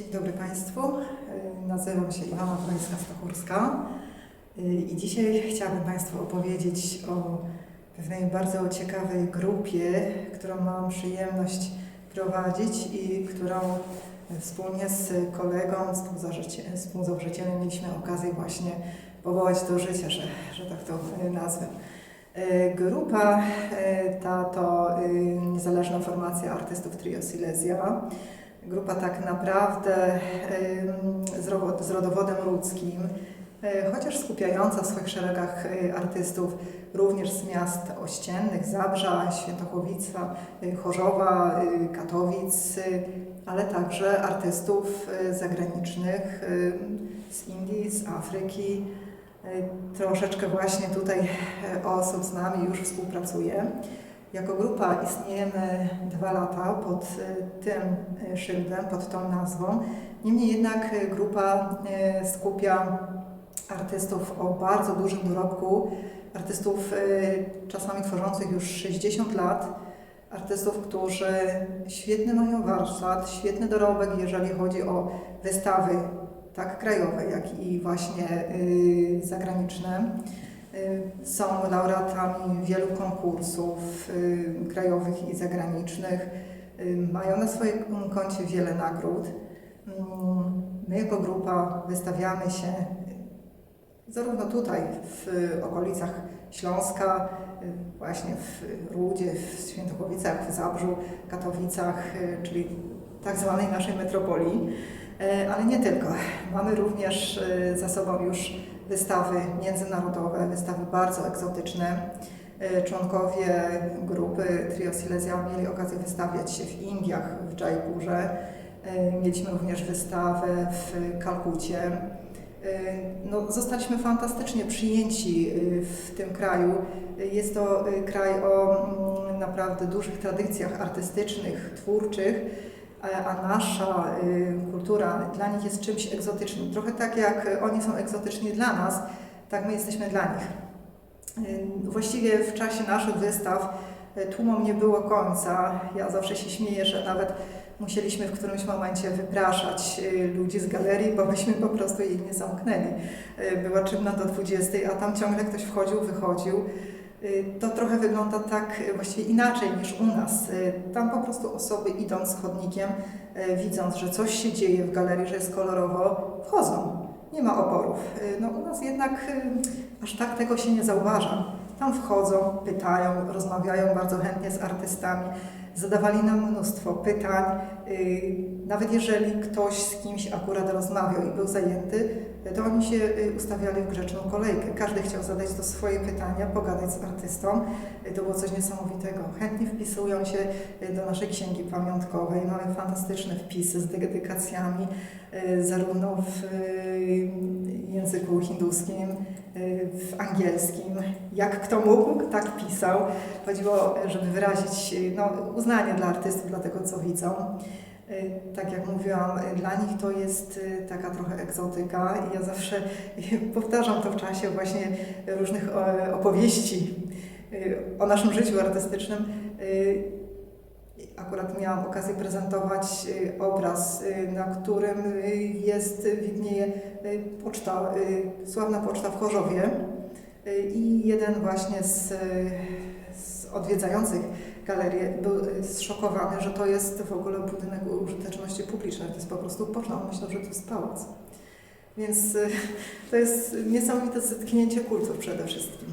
Dzień dobry Państwu. Y, Nazywam się Iwana Wrońska-Stachurska Y, i dzisiaj chciałabym Państwu opowiedzieć o pewnej bardzo ciekawej grupie, którą mam przyjemność prowadzić i którą wspólnie z kolegą, współzałożycielem, mieliśmy okazję właśnie powołać do życia, że, że tak to nazwę. Y, Grupa ta to niezależna formacja artystów Trio Silesia. Grupa tak naprawdę z rodowodem ludzkim, y, chociaż skupiająca w swoich szeregach y, artystów również z miast ościennych, Zabrza, Świętochłowica, y, Chorzowa, Katowic, ale także artystów zagranicznych z Indii, z Afryki. Troszeczkę właśnie tutaj osób z nami już współpracuje. Jako grupa istniejemy dwa lata pod y, tym y, szyldem, pod tą nazwą. Niemniej jednak y, grupa skupia artystów o bardzo dużym dorobku, artystów czasami tworzących już 60 lat, artystów, którzy świetny mają warsztat, świetny dorobek, jeżeli chodzi o wystawy tak krajowe, jak i właśnie zagraniczne. Y, Są laureatami wielu konkursów y, krajowych i zagranicznych. Y, Mają na swoim koncie wiele nagród. Mm, My jako grupa wystawiamy się zarówno tutaj w okolicach Śląska, właśnie w Rudzie, w Świętochłowicach, w Zabrzu, Katowicach, czyli tak zwanej naszej metropolii, ale nie tylko. Mamy również za sobą już wystawy międzynarodowe, wystawy bardzo egzotyczne. Y, Członkowie grupy Trio Silesia mieli okazję wystawiać się w Indiach, w Jaipurze. Y, Mieliśmy również wystawę w Kalkucie. Y, No, zostaliśmy fantastycznie przyjęci w tym kraju. Jest to kraj o mm, naprawdę dużych tradycjach artystycznych, twórczych, a- nasza y, kultura dla nich jest czymś egzotycznym. Trochę tak jak oni są egzotyczni dla nas, tak my jesteśmy dla nich. Y, Właściwie w czasie naszych wystaw y, tłumom nie było końca. Ja zawsze się śmieję, że nawet musieliśmy w którymś momencie wypraszać ludzi z galerii, bo myśmy po prostu jej nie zamknęli. Była czynna do 20, a tam ciągle ktoś wchodził, wychodził. Y, To trochę wygląda tak y, właściwie inaczej niż u nas. Y, Tam po prostu osoby idąc chodnikiem, widząc, że coś się dzieje w galerii, że jest kolorowo, wchodzą. Nie ma oporów. No u nas jednak aż tak tego się nie zauważa. Tam wchodzą, pytają, rozmawiają bardzo chętnie z artystami. Zadawali nam mnóstwo pytań. Y, Nawet jeżeli ktoś z kimś akurat rozmawiał i był zajęty, to oni się y, ustawiali w grzeczną kolejkę. Każdy chciał zadać to swoje pytania, pogadać z artystą. Y, To było coś niesamowitego. Chętnie wpisują się do naszej księgi pamiątkowej. Mamy fantastyczne wpisy z dedykacjami, zarówno w języku hinduskim, w angielskim. Jak kto mógł, tak pisał. Chodziło, żeby wyrazić no, uznanie dla artystów, dla tego, co widzą. Y, Tak jak mówiłam, y, dla nich to jest y, taka trochę egzotyka ja zawsze powtarzam to w czasie właśnie różnych opowieści o naszym życiu artystycznym. Akurat miałam okazję prezentować obraz, na którym jest, widnieje poczta, sławna poczta w Chorzowie i jeden właśnie z, z odwiedzających galerię był zszokowany, że to jest w ogóle budynek użyteczności publicznej, to jest po prostu poczta, on myślał, że to jest pałac. Więc y, to jest niesamowite zetknięcie kultur przede wszystkim.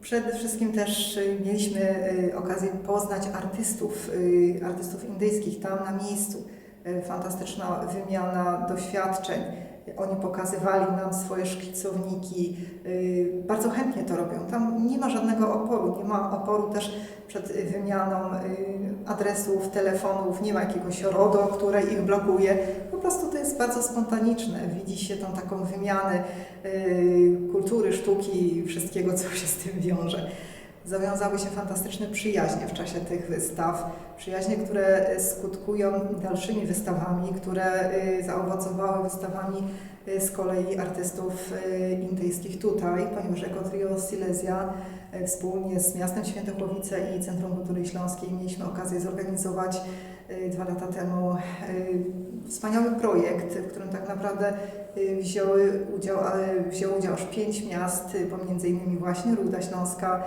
Przede wszystkim też y, mieliśmy y, okazję poznać artystów, artystów indyjskich tam na miejscu. Fantastyczna wymiana doświadczeń. Oni pokazywali nam swoje szkicowniki, y, bardzo chętnie to robią. Tam nie ma żadnego oporu, nie ma oporu też przed wymianą y, adresów, telefonów, nie ma jakiegoś RODO, które ich blokuje. Po prostu to jest bardzo spontaniczne. Widzi się tą taką wymianę y, kultury, sztuki, wszystkiego, co się z tym wiąże. Zawiązały się fantastyczne przyjaźnie w czasie tych wystaw. Przyjaźnie, które skutkują dalszymi wystawami, które y, zaowocowały wystawami y, z kolei artystów y, indyjskich tutaj, ponieważ jako trio Silesia y, wspólnie z miastem Świętochłowice i Centrum Kultury Śląskiej mieliśmy okazję zorganizować y, dwa lata temu y, wspaniały projekt, w którym tak naprawdę y, wzięły udział, wzięło udział aż pięć miast, y, pomiędzy innymi właśnie Ruda Śląska,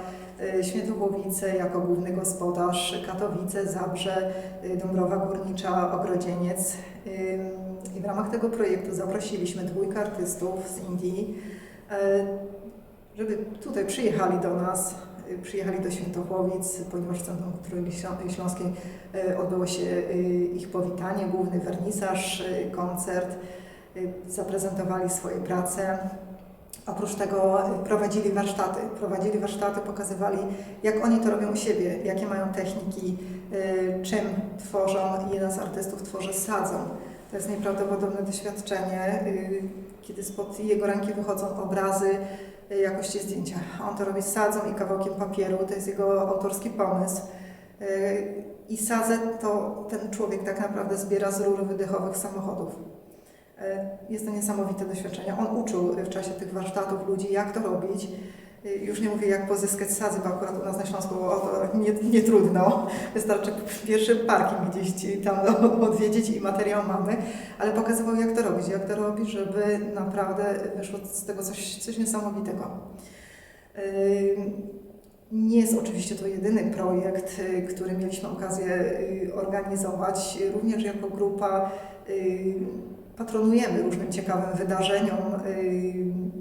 y, Świętochłowice jako główny gospodarz, Katowice, Zabrze, y, Dąbrowa Górnicza, Ogrodzieniec. I w ramach tego projektu zaprosiliśmy dwójkę artystów z Indii, żeby tutaj przyjechali do nas, y, przyjechali do Świętochłowic, ponieważ w Centrum Kultury Ślą- Śląskiej odbyło się y, ich powitanie, główny wernisaż, y, koncert, y, zaprezentowali swoje prace. Oprócz tego y, prowadzili warsztaty, prowadzili warsztaty, pokazywali jak oni to robią u siebie, jakie mają techniki, y, czym tworzą. Jeden z artystów tworzy sadzą. To jest nieprawdopodobne doświadczenie, y, kiedy spod jego ręki wychodzą obrazy y, jakości zdjęcia. On to robi sadzą i kawałkiem papieru, to jest jego autorski pomysł. Y, I sadzę to ten człowiek tak naprawdę zbiera z rur wydechowych samochodów. Y, Jest to niesamowite doświadczenie. On uczył w czasie tych warsztatów ludzi, jak to robić. Y, Już nie mówię, jak pozyskać sadzy, bo akurat u nas na Śląsku o to nie, nie trudno. Wystarczy pierwszy parking gdzieś tam odwiedzić i materiał mamy, ale pokazywał, jak to robić, jak to robić, żeby naprawdę wyszło z tego coś, coś niesamowitego. Y, Nie jest oczywiście to jedyny projekt, który mieliśmy okazję organizować. Również jako grupa patronujemy różnym ciekawym wydarzeniom, y,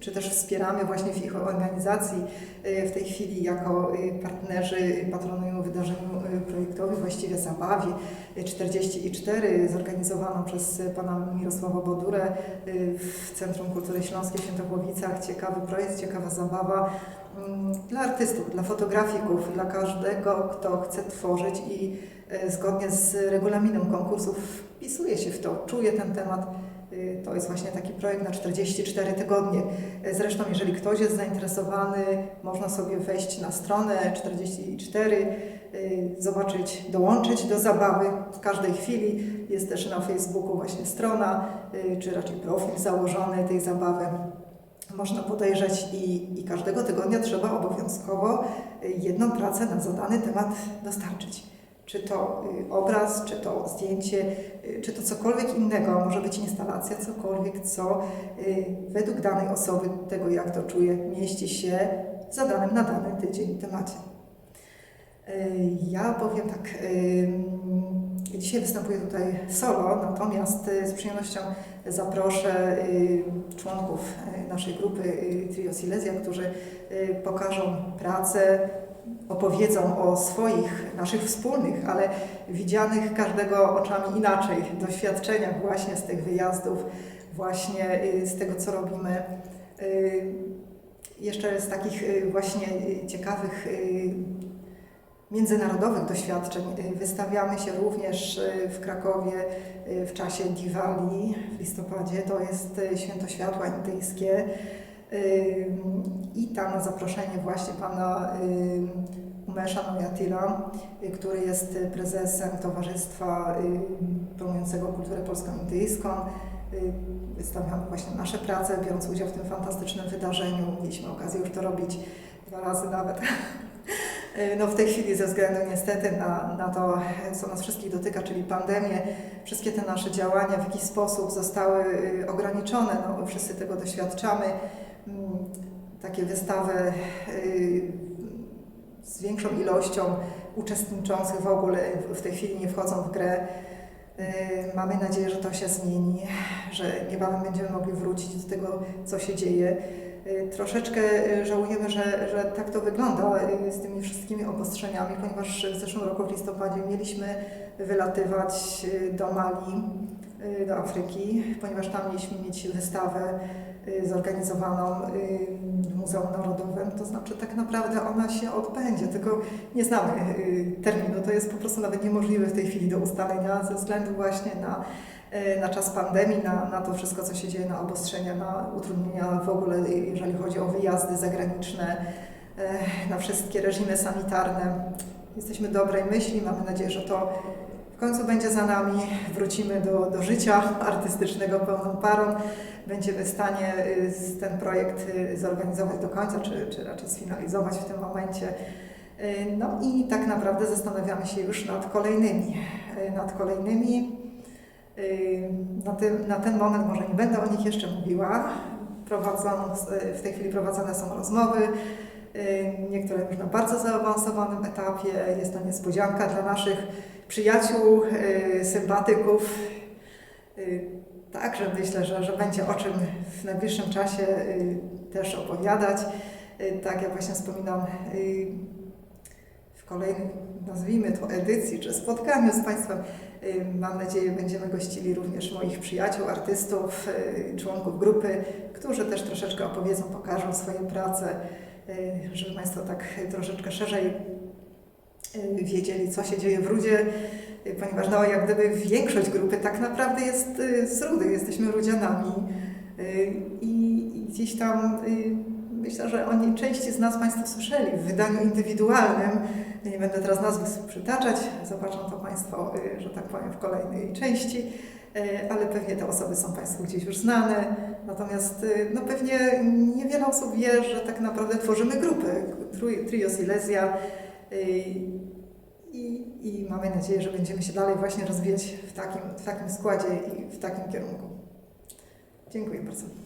czy też wspieramy właśnie w ich organizacji. Y, W tej chwili jako y, partnerzy patronujemy wydarzeniu projektowi, właściwie zabawie y, 44 zorganizowaną przez pana Mirosława Bodurę w Centrum Kultury Śląskiej w Świętochłowicach. Ciekawy projekt, ciekawa zabawa mm, dla artystów, dla fotografików, dla każdego, kto chce tworzyć i zgodnie z regulaminem konkursów wpisuje się w to, czuje ten temat. Y, To jest właśnie taki projekt na 44 tygodnie. E, Zresztą, jeżeli ktoś jest zainteresowany, można sobie wejść na stronę 44, y, zobaczyć, dołączyć do zabawy w każdej chwili. Jest też na Facebooku właśnie strona, y, czy raczej profil założony tej zabawy można podejrzeć i, i każdego tygodnia trzeba obowiązkowo y, jedną pracę na zadany temat dostarczyć. Czy to y, obraz, czy to zdjęcie, y, czy to cokolwiek innego, może być instalacja, cokolwiek, co y, według danej osoby, tego jak to czuje, mieści się w zadanym na dany tydzień temacie. Ja powiem tak, dzisiaj występuję tutaj solo, natomiast z przyjemnością zaproszę członków naszej grupy Trio Silesia, którzy pokażą pracę, opowiedzą o swoich, naszych wspólnych, ale widzianych każdego oczami inaczej, doświadczeniach właśnie z tych wyjazdów, właśnie y, z tego, co robimy. Y, Jeszcze z takich y, właśnie ciekawych międzynarodowych doświadczeń. Wystawiamy się również w Krakowie w czasie Diwali w listopadzie. To jest Święto Światła Indyjskie. I tam na zaproszenie właśnie pana Umesza Noyatila, y, który jest y, prezesem Towarzystwa y, Promującego Kulturę Polsko-Indyjską. Wystawiamy właśnie nasze prace, biorąc udział w tym fantastycznym wydarzeniu. Mieliśmy okazję już to robić dwa razy nawet. No w tej chwili ze względu niestety na, na to, co nas wszystkich dotyka, czyli pandemię, wszystkie te nasze działania w jakiś sposób zostały ograniczone. No, wszyscy tego doświadczamy. Takie wystawy y, z większą ilością uczestniczących w ogóle w tej chwili nie wchodzą w grę. Y, Mamy nadzieję, że to się zmieni, że niebawem będziemy mogli wrócić do tego, co się dzieje. Y, Troszeczkę żałujemy, że, że tak to wygląda z tymi wszystkimi obostrzeniami, ponieważ w zeszłym roku w listopadzie mieliśmy wylatywać do Mali, do Afryki, ponieważ tam mieliśmy mieć wystawę zorganizowaną y, w Muzeum Narodowym. To znaczy tak naprawdę ona się odbędzie, tylko nie znamy y, terminu. To jest po prostu nawet niemożliwe w tej chwili do ustalenia ze względu właśnie na y, na czas pandemii, na, na to wszystko, co się dzieje, na obostrzenia, na utrudnienia w ogóle, jeżeli chodzi o wyjazdy zagraniczne, y, na wszystkie reżimy sanitarne. Jesteśmy dobrej myśli, mamy nadzieję, że to w końcu będzie za nami, wrócimy do, do życia artystycznego pełną parą, będziemy w stanie y, ten projekt y, zorganizować do końca, czy, czy raczej sfinalizować w tym momencie. Y, No i tak naprawdę zastanawiamy się już nad kolejnymi, nad kolejnymi. Na, tym, na ten moment może nie będę o nich jeszcze mówiła. W tej chwili prowadzone są rozmowy, niektóre już na bardzo zaawansowanym etapie. Jest to niespodzianka dla naszych przyjaciół, y, sympatyków. Y, Także myślę, że, że będzie o czym w najbliższym czasie y, też opowiadać. Tak jak właśnie wspominam, w kolejnym, nazwijmy to edycji czy spotkaniu z Państwem, mam nadzieję, będziemy gościli również moich przyjaciół, artystów, członków grupy, którzy też troszeczkę opowiedzą, pokażą swoje prace, żeby Państwo tak troszeczkę szerzej wiedzieli, co się dzieje w Rudzie, y, ponieważ no, jak gdyby większość grupy tak naprawdę jest y, z Rudy, jesteśmy Rudzianami y, i, i gdzieś tam y, myślę, że o niej części z nas Państwo słyszeli w wydaniu indywidualnym. Nie będę teraz nazwy przytaczać, zobaczą to Państwo, y, że tak powiem, w kolejnej części, y, ale pewnie te osoby są Państwu gdzieś już znane. Natomiast y, no pewnie niewiele osób wie, że tak naprawdę tworzymy grupy, Trio Silesia. Y, I, I mamy nadzieję, że będziemy się dalej właśnie rozwijać w takim, w takim składzie i w takim kierunku. Dziękuję bardzo.